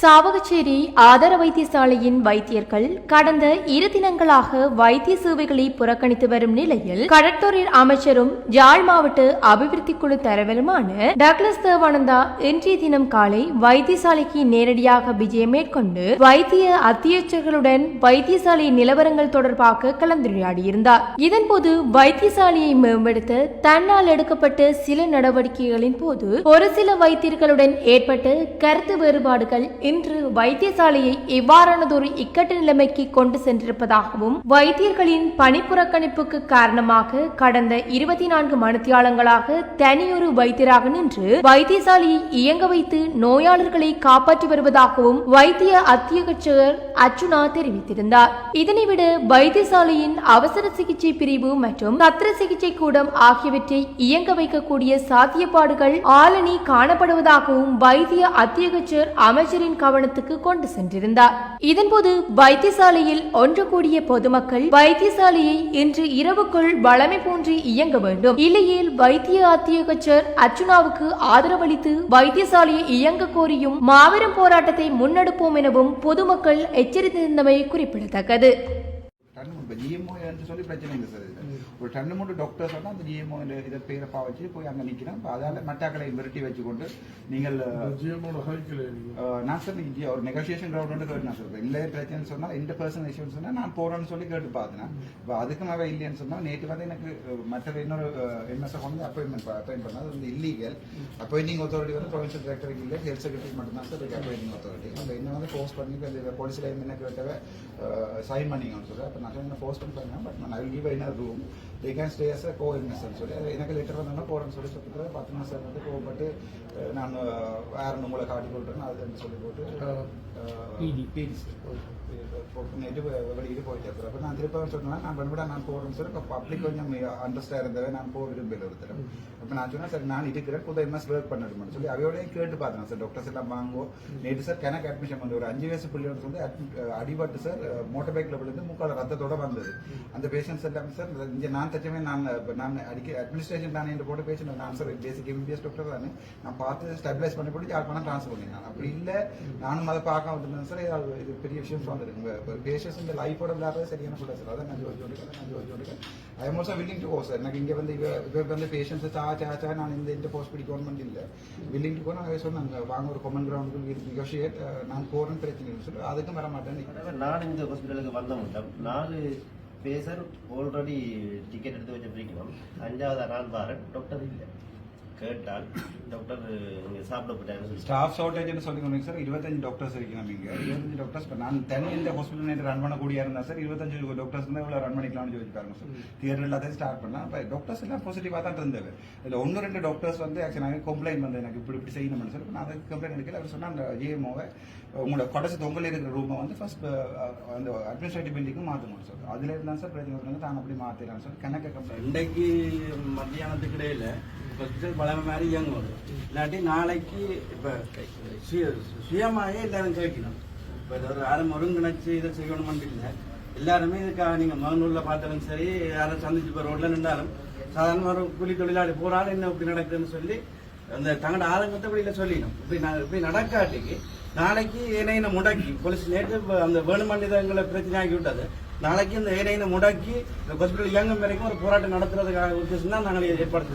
சாவகச்சேரி ஆதார வைத்தியசாலையின் வைத்தியர்கள் கடந்த இரு தினங்களாக வைத்திய சேவைகளை புறக்கணித்து வரும் நிலையில் கடற்தொழில் அமைச்சரும் ஜாழ் மாவட்ட அபிவிருத்தி குழு தலைவருமான டக்ளஸ் தேவானந்தா இன்றைய தினம் காலை வைத்தியசாலைக்கு நேரடியாக விஜயம் மேற்கொண்டு வைத்திய அத்தியட்சர்களுடன் வைத்தியசாலை நிலவரங்கள் தொடர்பாக கலந்துரையாடியிருந்தார். இதன்போது வைத்தியசாலையை மேம்படுத்த தன்னால் எடுக்கப்பட்ட சில நடவடிக்கைகளின் போது ஒரு சில வைத்தியர்களுடன் ஏற்பட்ட கருத்து வேறுபாடுகள் இன்று வைத்தியசாலையை இவ்வாறானதொரு இக்கட்டு நிலைமைக்கு கொண்டு சென்றிருப்பதாகவும் வைத்தியர்களின் பணிப்புறக்கணிப்புக்கு காரணமாக கடந்த இருபத்தி நான்கு மணித்தியாலங்களாக தனியொரு வைத்தியராக நின்று வைத்தியசாலையை இயங்க வைத்து நோயாளர்களை காப்பாற்றி வருவதாகவும் வைத்திய அத்தியட்சகர் அர்ச்சுனா தெரிவித்திருந்தார். இதனைவிட வைத்தியசாலையின் அவசர சிகிச்சை பிரிவு மற்றும் சத்திர சிகிச்சை கூடம் ஆகியவற்றை இயங்க வைக்கக்கூடிய சாத்தியப்பாடுகள் ஆளணி காணப்படுவதாகவும் வைத்திய அத்தியட்சர் அமைச்சரின் கவனத்துக்கு கொண்டு சென்றிருந்தார். இதன்போது வைத்தியசாலையில் ஒன்று கூடிய பொதுமக்கள் வைத்தியசாலையை இன்று இரவுக்குள் வளமை போன்று இயங்க வேண்டும். இல்லையில் வைத்திய அத்தியகச்சர் அர்ச்சுனாவுக்கு ஆதரவளித்து வைத்தியசாலையை இயங்க கோரியும் மாபெரும் போராட்டத்தை முன்னெடுப்போம் எனவும் பொதுமக்கள் எச்சரித்திருந்தமை குறிப்பிடத்தக்கது. இப்போ ஜிஎம்ஓ என்று சொல்லி பிரச்சனை இல்லை சார் இது ஒரு டன்னு மட்டும் டாக்டர் சொன்னால் அந்த ஜிஎம்ஓ இதை பேரை பாவச்சு போய் அங்கே நிற்கிறோம் இப்போ அதால் மட்டாக்களை மிரட்டி வச்சுக்கொண்டு நீங்கள் அஹ், நான் சார் இங்கே ஒரு நெகோசியேஷன் கிரவுண்ட் கேட்டு நான் சொல்கிறேன் இல்லை பிரச்சனை சொன்னால் இந்த பர்சன் இஷ்யூன்னு சொன்னால் நான் போகிறேன்னு சொல்லி கேட்டு பார்த்தேன். இப்போ அதுக்கு மேலே இல்லைன்னு சொன்னால் நேற்று வந்து எனக்கு மற்ற இன்னொரு எம்எஸ்ஐ கொண்டு அப்பாயின்மெண்ட் அப்பாயின்ட் பண்ணால் அது வந்து இல்லீகல் அப்பாயிண்டிங் அத்தாரிட்டி வந்து ப்ரொவின்ஷியல் டைரக்டருக்கு இல்லை ஹெல்த் செக்ரட்டரி மட்டும்தான் சார் இருக்கு அப்பாயிண்டிங் அத்தாரிட்டி நம்ம என்ன வந்து ஃபோர்ஸ் பண்ணி இப்போ இந்த போலீஸ் லைன் என்ன கேட்டவே சைன் பண்ணிங்கன்னு சொல்லி அப்போ நான் சொன்ன ஃபோர்ஸ் பண்ணி பண்ணேன் பட் நான் I leave in room they can stay as go இன்வெஸ்ட்னு சொல்லி. அது எனக்கு லெட்டர் வந்தாலும் போகிறேன்னு சொல்லி சொல்லிட்டு பத்து மாதம் வந்து கோவப்பட்டு நான் வேற உங்களை காட்டி கொள்றேன் அது சொல்லி போட்டு பிடி நேற்று வெளியிட்டு போயிட்டு சார் அப்போ நான் திருப்ப சொன்னேன் நான் பண்ணவிட நான் போகிறேன் சார் இப்போ பப்ளிக் கொஞ்சம் அண்டர்ஸ்டாண்ட் இருந்தவே நான் போக விரும்பல ஒருத்தர். அப்போ நான் சொன்னேன் சார் நான் இருக்கிறேன். புது எம்எஸ் ஒர்க் பண்ணணும்னு சொல்லி. அவையோடய கேட்டு பார்த்தேன் சார் டாக்டர்ஸ் எல்லாம் வாங்கோ. நேற்று சார் கணக்கு அட்மிஷன் பண்ணி ஒரு அஞ்சு வயசு பிள்ளையோட வந்து அடிபட்டு சார் மோட்டர் பைக்கில் விழுந்து முக்கால் ரத்தத்தோட வந்தது. அந்த பேஷண்ட்ஸ் எல்லாமே சார் இங்கே நான் தச்சமே நான் நான் அடிக்க அட்மினிஸ்ட்ரேஷன் தானே என்று போட்ட பேஷண்ட் நான் சார் பேசிக் எம்பிபிஎஸ் டாக்டர் தானே நான். பார்த்து ஸ்டெபிலைஸ் பண்ணி போட்டு யார் பண்ணால் ட்ரான்ஸ்ஃபர் நான் அப்படி இல்லை நானும் அதை பார்க்க வந்துருந்தேன் சார் ஏதாவது இது பெரிய விஷயம் வந்துருக்கு பேஷன்ஸ் இந்த லைஃபோட விளையாடுறது சரியான சொல்ல சார் அதான் நான் ஜோதி நான் Jyothi I am also willing to go sir எனக்கு இங்கே வந்து இப்போ வந்து பேஷன்ஸ் சா சா சா நான் இந்த இந்த போஸ்ட் பிடிக்கணும் இல்லை. வில்லிங் டு கோ நான் சொன்னாங்க வாங்க ஒரு கொமன் கிரவுண்டுக்கு நெகோஷியேட் நான் போகிறேன் பிரச்சனை சொல்லி அதுக்கும் வர மாட்டேன் நான் இந்த ஹாஸ்பிட்டலுக்கு வந்த மட்டும் நாலு பேசர் ஆல்ரெடி டிக்கெட் எடுத்து வச்சிருக்கணும் அஞ்சாவது அனால் பாரன் டாக்டர் இல்லை. கேட்டால் டாக்டர் இங்கே சாப்பிட போட்டாருன்னு சொல்லி ஸ்டாஃப் ஷார்டேஜ்னு சொல்லி சார். இருபத்தஞ்சு டாக்டர்ஸ் இருக்கு நம்ம இங்க. இருபத்தஞ்சு டாக்டர்ஸ் இப்போ நான் தனி இந்த ஹாஸ்பிட்டல் நேற்று ரன் பண்ணக்கூடிய இருந்தா சார் இருபத்தஞ்சு டாக்டர்ஸ் தான் இவ்வளோ ரன் பண்ணிக்கலாம்னு சொல்லி பாருங்க சார் தியேட்டர் எல்லாத்தையும் ஸ்டார்ட் பண்ணலாம் இப்போ டாக்டர்ஸ் எல்லாம் பாசிட்டிவாக தான் இருந்தது இதில் ஒன்று ரெண்டு டாக்டர்ஸ் வந்து ஆக்சுவலாக கம்ப்ளைண்ட் வந்து எனக்கு இப்படி இப்படி செய்யணும்னு சொல்லி நான் அதுக்கு கம்ப்ளைண்ட் எடுக்கல. அவர் சொன்னால் அந்த ஜிஎம்ஓவை உங்களோட கடைசி தொங்கல் இருக்கிற ரூமை வந்து ஃபர்ஸ்ட் அந்த அட்மினிஸ்ட்ரேட்டிவ் பில்டிங்கும் மாற்றணும் சார். அதுல இருந்தா சார் பிரச்சனை வந்து தான் அப்படி மாற்றிடலாம் சார் கணக்கு கம்ப்ளைண்ட் இன்றைக்கு மத்தியானத்துக்கு இடையில ஹாஸ்பிட்டல் பழமை மாதிரி இயங்கும் இல்லாட்டி நாளைக்கு இப்போ சுய சுயமாகவே எல்லாரும் கேட்கணும். இப்போ இது ஒரு யாரும் ஒருங்கிணைச்சு இதை செய்யணும்னு இல்லை எல்லாருமே இதுக்காக நீங்கள் மகனூரில் பார்த்தாலும் சரி யாரும் சந்திச்சு இப்போ ரோட்டில் நின்றாலும் சாதாரண ஒரு கூலி தொழிலாளி போகிறாலும் என்ன இப்படி நடக்குதுன்னு சொல்லி அந்த தங்களோட ஆதங்கத்தை வெளியில சொல்லிடணும். இப்படி நான் இப்படி நடக்காட்டிக்கு நாளைக்கு ஏனையினை முடக்கி போலீஸ் நேற்று அந்த வேணுமனிதங்களை பிரச்சனை ஆக்கி விட்டது. நாளைக்கு இந்த ஏனையினை முடக்கி இந்த ஹாஸ்பிட்டல் இயங்கும் வரைக்கும் ஒரு போராட்டம் நடத்துறதுக்காக உத்தேசம் தான் நாங்கள் ஏற்படுத்தி